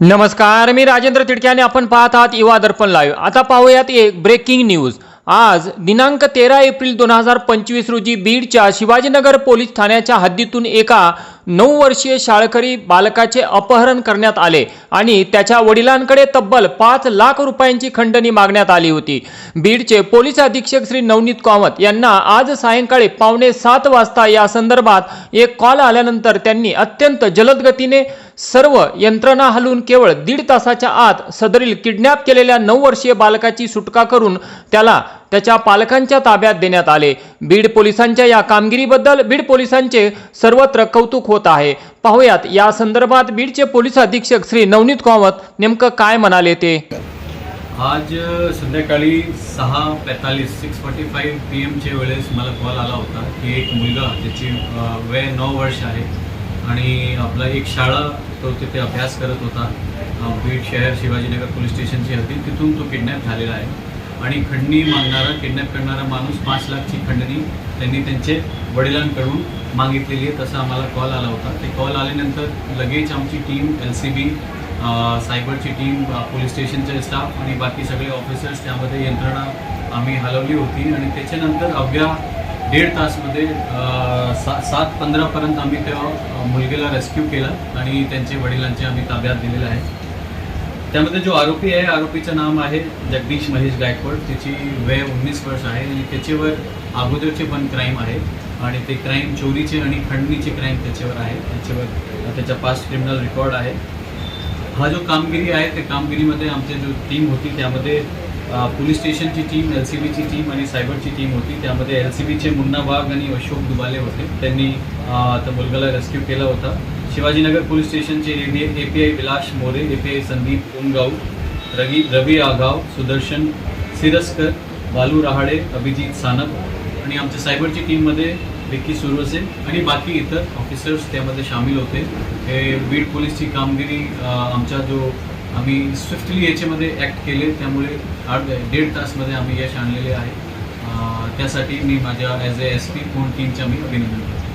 नमस्कार मी राजेंद्र तिडक्याने आपण पाहत आहात युवा दर्पण लाईव्ह आता पाहूयात एक ब्रेकिंग न्यूज आज दिनांक तेरा एप्रिल दोन हजार पंचवीस रोजी बीडच्या शिवाजीनगर पोलीस ठाण्याच्या हद्दीतून एका नऊ वर्षीय शाळकरी बालकाचे अपहरण करण्यात आले आणि त्याच्या वडिलांकडे तब्बल पाच लाख रुपयांची खंडणी मागण्यात आली होती. बीडचे पोलीस अधीक्षक श्री नवनीत कामत यांना आज सायंकाळी पावणे सात वाजता या संदर्भात एक कॉल आल्यानंतर त्यांनी अत्यंत जलद गतीने सर्व यंत्रणा हलून केवळ दीड तासाच्या आत सदरील किडनॅप केलेल्या नऊ वर्षीय बालकाची सुटका करून त्याला त्याच्या पालकांच्या ताब्यात देण्यात आले. बीड पोलिसांच्या या कामगिरीबद्दल बीड पोलिसांचे सर्वत्र कौतुक होत आहे. पाहुयात या संदर्भात बीडचे पोलीस अधीक्षक श्री नवनीत कामत नेमकं काय म्हणाले ते? आज संध्याकाळी सहा पॅतालीस सिक्स फोर्टी फाईव्ह पी एमच्या वेळेस मला कॉल आला होता की एक मुलगा ज्याची वय नऊ वर्ष आहे आणि आपला एक शाळा तो तिथे अभ्यास करत होता. बीड शहर शिवाजीनगर पोलीस स्टेशनची हद्दी. तिथून तो किडनॅप झालेला आहे. आणि खंडणी मागणारा किडनॅप करणारा माणूस पाच लाखची खंडणी त्यांनी त्यांचे वडिलांकडून मागितलेली आहे. तसा आम्हाला कॉल आला होता. ते कॉल आल्यानंतर लगेच आमची टीम एल सी बी सायबरची टीम पोलीस स्टेशनचे स्टाफ आणि बाकी सगळे ऑफिसर्स त्यामध्ये यंत्रणा आम्ही हलवली होती. आणि त्याच्यानंतर अवघ्या दीड तासमध्ये सा सात पंधरापर्यंत आम्ही त्या मुलगीला रेस्क्यू केला आणि त्यांचे वडिलांचे आम्ही ताब्यात दिलेले आहे त्यामध्ये जो आरोपी आहे आरोपीचं नाम आहे जगदीश महेश गायकवाड. त्याची वय उन्नीस वर्ष आहे आणि त्याच्यावर अगोदरचे पण क्राईम आहे आणि ते क्राईम चोरीचे आणि खंडणीचे क्राईम त्याच्यावर आहे. त्याच्यावर त्याचा पास्ट क्रिमिनल रेकॉर्ड आहे. हा जो कामगिरी आहे त्या कामगिरीमध्ये आमची जो टीम होती त्यामध्ये पोलीस स्टेशनची टीम एल सी बीची टीम आणि सायबरची टीम होती. त्यामध्ये एल सी बीचे मुन्ना वाघ आणि अशोक दुबाले होते. त्यांनी त्या मुलगाला रेस्क्यू केला होता. शिवाजीनगर पोलीस स्टेशनचे A P I Vilas More A P I Sandeep Umgaon Ravi Ravi Agav Sudarshan Siraskar Baalu Rahade Abhijit Sanap आणि आमच्या सायबरची टीममध्ये विक्की सुरवसे आणि बाकी इतर ऑफिसर्स त्यामध्ये सामील होते. हे बीड पोलीसची कामगिरी आमच्या आमचा जो आम्ही स्विफ्टली याच्यामध्ये ॲक्ट केले. त्यामुळे आठ दीड तासमध्ये आम्ही यश आणलेले आहे. त्यासाठी मी माझ्या as a S P phone टीमच्या मी अभिनंदन करतो.